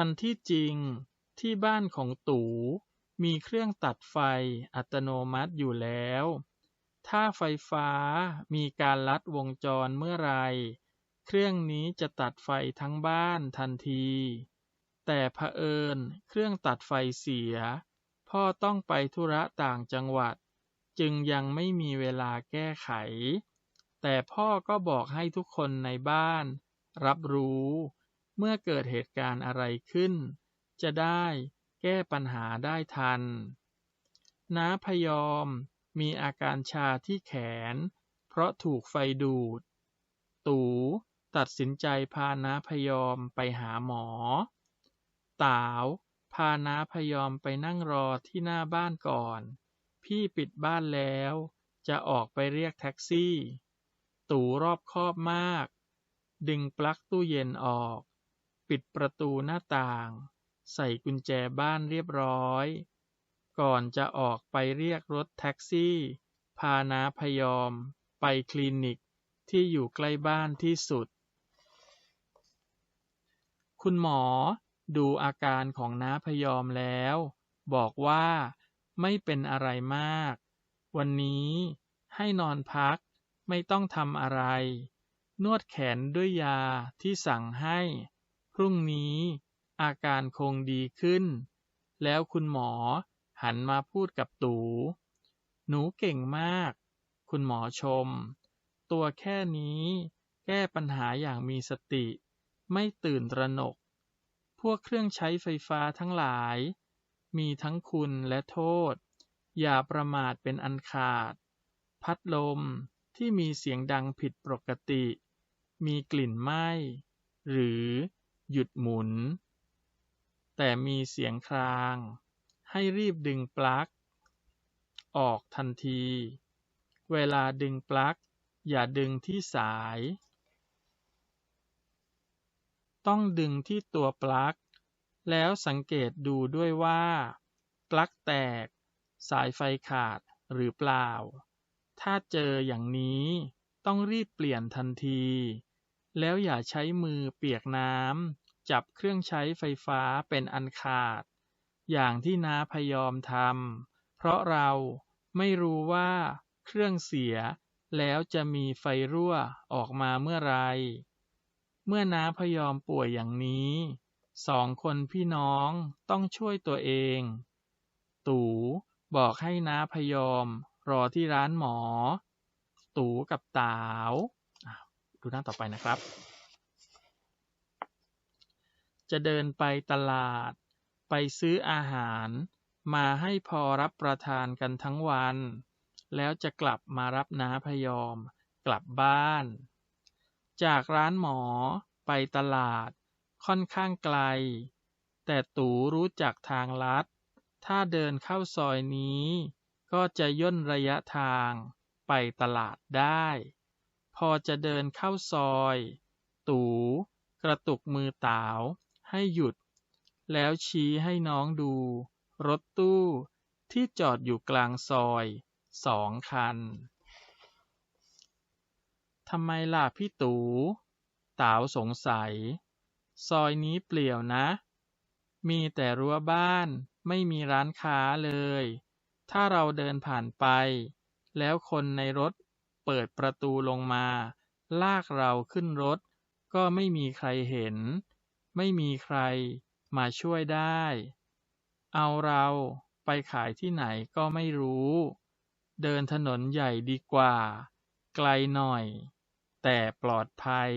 อันที่จริงที่บ้านของตู่มีเครื่องตัดไฟอัตโนมัติอยู่แล้ว ถ้าไฟฟ้ามีการลัดวงจรเมื่อไร เครื่องนี้จะตัดไฟทั้งบ้านทันที แต่เผอิญเครื่องตัดไฟเสีย พ่อต้องไปธุระต่างจังหวัด จึงยังไม่มีเวลาแก้ไข แต่พ่อก็บอกให้ทุกคนในบ้าน รับรู้ เมื่อเกิดเหตุการณ์อะไรขึ้น จะได้แก้ปัญหาได้ทัน น้าพยอมมีอาการชาที่แขน เพราะถูกไฟดูด ตู่ตัดสินใจพาน้าพยอมไปหาหมอ ตาวพาน้าพยอมไปนั่งรอที่หน้าบ้านก่อน พี่ปิดบ้านแล้ว จะออกไปเรียกแท็กซี่ ตู่รอบคอบมาก ดึงปลั๊กตู้เย็นออก ปิดประตูหน้าต่าง ใส่กุญแจบ้านเรียบร้อย ก่อนจะออกไปเรียกรถแท็กซี่ พานาพยอม ไปคลินิกที่อยู่ใกล้บ้านที่สุด คุณหมอดูอาการของน้าพยอมแล้ว บอกว่าไม่เป็นอะไรมาก วันนี้ให้นอนพักไม่ต้องทำอะไร นวดแขนด้วยยาที่สั่งให้ รุ่งนี้อาการคงดีขึ้น แล้วคุณหมอหันมาพูดกับตู่หนูเก่งมาก คุณหมอชม ตัวแค่นี้แก้ปัญหาอย่างมีสติ ไม่ตื่นตระหนก พวกเครื่องใช้ไฟฟ้าทั้งหลาย มีทั้งคุณและโทษ อย่าประมาทเป็นอันขาด พัดลมที่มีเสียงดังผิดปกติ มีกลิ่นไหม้ หรือ หยุดหมุน แต่มีเสียงคราง ให้รีบดึงปลั๊กออกทันที เวลาดึงปลั๊กอย่าดึงที่สาย ต้องดึงที่ตัวปลั๊ก แล้วสังเกตดูด้วยว่า ปลั๊กแตก สายไฟขาดหรือเปล่า ถ้าเจออย่างนี้ต้องรีบเปลี่ยนทันที แล้วอย่าใช้มือเปียกน้ำ จับเครื่องใช้ไฟฟ้าเป็นอันขาด อย่างที่น้าพยอมทำเพราะเราไม่รู้ว่าเครื่องเสียแล้วจะมีไฟรั่วออกมาเมื่อไร เมื่อน้าพยอมป่วยอย่างนี้ สองคนพี่น้องต้องช่วยตัวเอง ตู่บอกให้น้าพยอมรอที่ร้านหมอ ตู่กับตาว ดูหน้าต่อไปนะครับ จะเดินไปตลาด ไปซื้ออาหาร มาให้พอรับประทานกันทั้งวัน แล้วจะกลับมารับน้าพยอม กลับบ้าน จากร้านหมอไปตลาดค่อนข้างไกล แต่ตู่รู้จักทางลัด ถ้าเดินเข้าซอยนี้ ก็จะย่นระยะทางไปตลาดได้ พอจะเดินเข้าซอย ตู่กระตุกมือต๋าว ให้หยุด แล้วชี้ให้น้องดู รถตู้ที่จอดอยู่กลางซอยสองคัน ทำไมล่ะพี่ตู่ต๋าวสงสัย ซอยนี้เปลี่ยวนะ มีแต่รั้วบ้านไม่มีร้านค้าเลย ถ้าเราเดินผ่านไป แล้วคนในรถเปิดประตูลงมา ลากเราขึ้นรถ ก็ไม่มีใครเห็น ไม่มีใครมาช่วยได้ เอาเราไปขายที่ไหนก็ไม่รู้ เดินถนนใหญ่ดีกว่า ไกลหน่อย แต่ปลอดภัย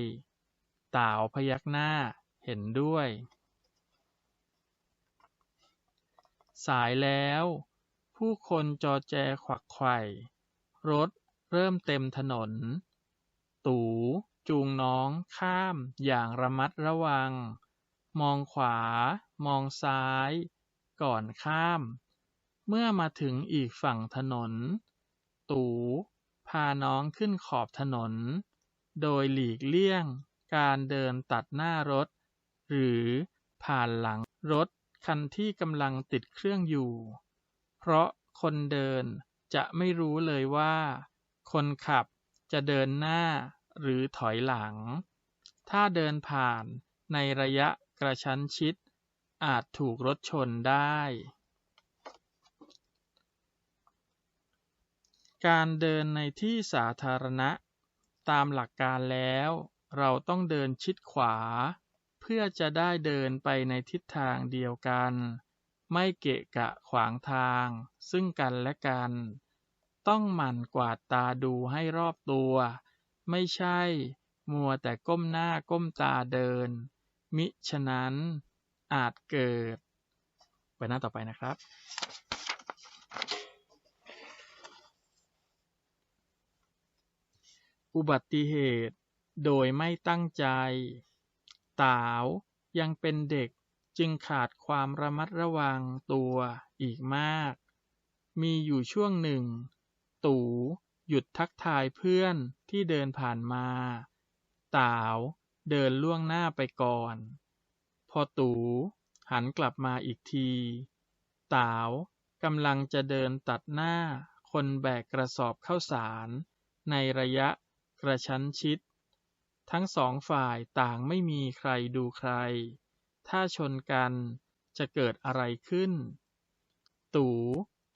ต๋าวพยักหน้าเห็นด้วย สายแล้ว ผู้คนจอแจขวักไข่รถเริ่มเต็มถนน ตู่จูงน้องข้ามอย่างระมัดระวัง มองขวามองซ้ายก่อนข้าม เมื่อมาถึงอีกฝั่งถนน ตู่พาน้องขึ้นขอบถนน โดยหลีกเลี่ยงการเดินตัดหน้ารถ หรือผ่านหลังรถคันที่กำลังติดเครื่องอยู่ เพราะคนเดินจะไม่รู้เลยว่า คนขับจะเดินหน้าหรือถอยหลัง ถ้าเดินผ่านในระยะ กระชั้นชิด อาจถูกรถชนได้ การเดินในที่สาธารณะ ตามหลักการแล้ว เราต้องเดินชิดขวา เพื่อจะได้เดินไปในทิศทางเดียวกัน ไม่เกะกะขวางทาง ซึ่งกันและกัน ต้องหมั่นกวาดตาดูให้รอบตัว ไม่ใช่ มัวแต่ก้มหน้าก้มตาเดิน มิฉะนั้นอาจเกิด ไปหน้าต่อไปนะครับ อุบัติเหตุโดยไม่ตั้งใจต๋าวยังเป็นเด็กจึงขาดความระมัดระวังตัวอีกมาก มีอยู่ช่วงหนึ่ง ตู่หยุดทักทายเพื่อนที่เดินผ่านมาต๋าว เดินล่วงหน้าไปก่อน พอตู่หันกลับมาอีกที ตาวกำลังจะเดินตัดหน้าคนแบกกระสอบข้าวสาร ในระยะกระชั้นชิด ทั้งสองฝ่ายต่างไม่มีใครดูใคร ถ้าชนกันจะเกิดอะไรขึ้น ตู่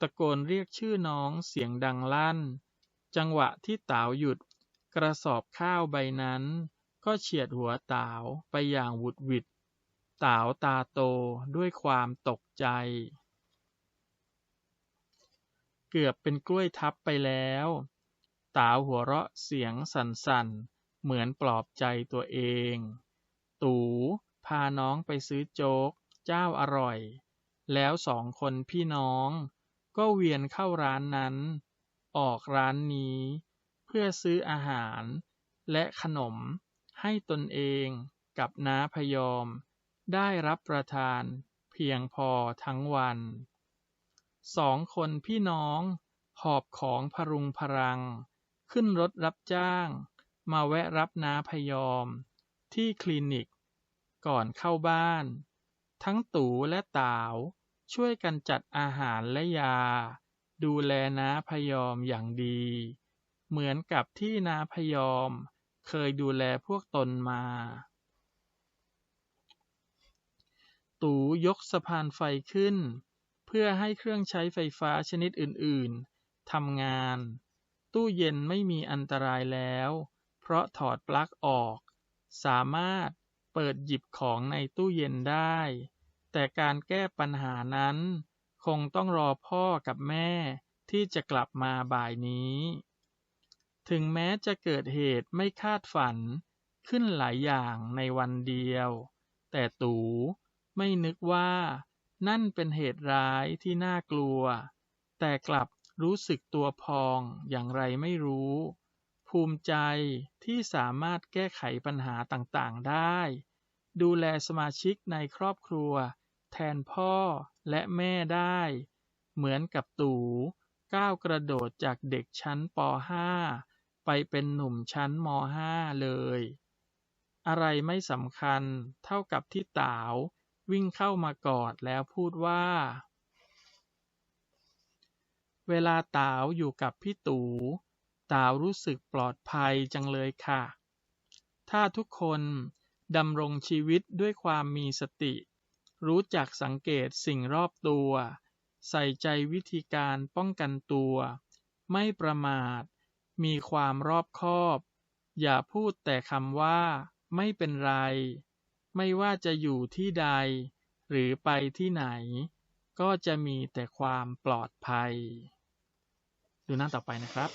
ตะโกนเรียกชื่อน้องเสียงดังลั่น จังหวะที่ต๋าวหยุด กระสอบข้าวใบนั้น ก็เฉียดหัวต๋าวไปอย่างหวุดหวิดต๋าวตาโตด้วยความตกใจ เกือบเป็นกล้วยทับไปแล้วต๋าวหัวเราะเสียงสั่นๆ เหมือนปลอบใจตัวเอง ตู่พาน้องไปซื้อโจ๊ก เจ้าอร่อย แล้วสองคนพี่น้อง ก็เวียนเข้าร้านนั้น ออกร้านนี้ เพื่อซื้ออาหารและขนม ให้ตนเองกับน้าพยอมได้รับประทานเพียงพอทั้งวัน สองคนพี่น้องหอบของพรุงพรัง ขึ้นรถรับจ้าง มาแวะรับน้าพยอม ที่คลินิก ก่อนเข้าบ้าน ทั้งตู่และต๋าวช่วยกันจัดอาหารและยา ดูแลน้าพยอมอย่างดี เหมือนกับที่น้าพยอม เคยดูแลพวกตนมา ตูยกสะพานไฟขึ้น เพื่อให้เครื่องใช้ไฟฟ้าชนิดอื่น ๆ ทำงาน ตู้เย็นไม่มีอันตรายแล้ว เพราะถอดปลั๊กออก สามารถเปิดหยิบของในตู้เย็นได้ แต่การแก้ปัญหานั้น คงต้องรอพ่อกับแม่ที่จะกลับมาบ่ายนี้ ถึงแม้จะเกิดเหตุไม่คาดฝันขึ้นหลายอย่างในวันเดียว แต่ตู่ไม่นึกว่านั่นเป็นเหตุร้ายที่น่ากลัว แต่กลับรู้สึกตัวพองอย่างไรไม่รู้ ภูมิใจที่สามารถแก้ไขปัญหาต่างๆได้ ดูแลสมาชิกในครอบครัว แทนพ่อและแม่ได้ เหมือนกับตู่ก้าวกระโดดจากเด็กชั้นป .5 ไปเป็นหนุ่มชั้นม .5 เลย อะไรไม่สำคัญเท่ากับที่ตาววิ่งเข้ามากอดแล้วพูดว่า เวลาตาวอยู่กับพี่ตู่ตาวรู้สึกปลอดภัยจังเลยค่ะ ถ้าทุกคนดำรงชีวิตด้วยความมีสติ รู้จักสังเกตสิ่งรอบตัว ใส่ใจวิธีการป้องกันตัว ไม่ประมาท มีความรอบคอบ อย่าพูดแต่คำว่า ไม่เป็นไร ไม่ว่าจะอยู่ที่ใด หรือไปที่ไหน ก็จะมีแต่ความปลอดภัย ดูหน้าต่อไปนะครับ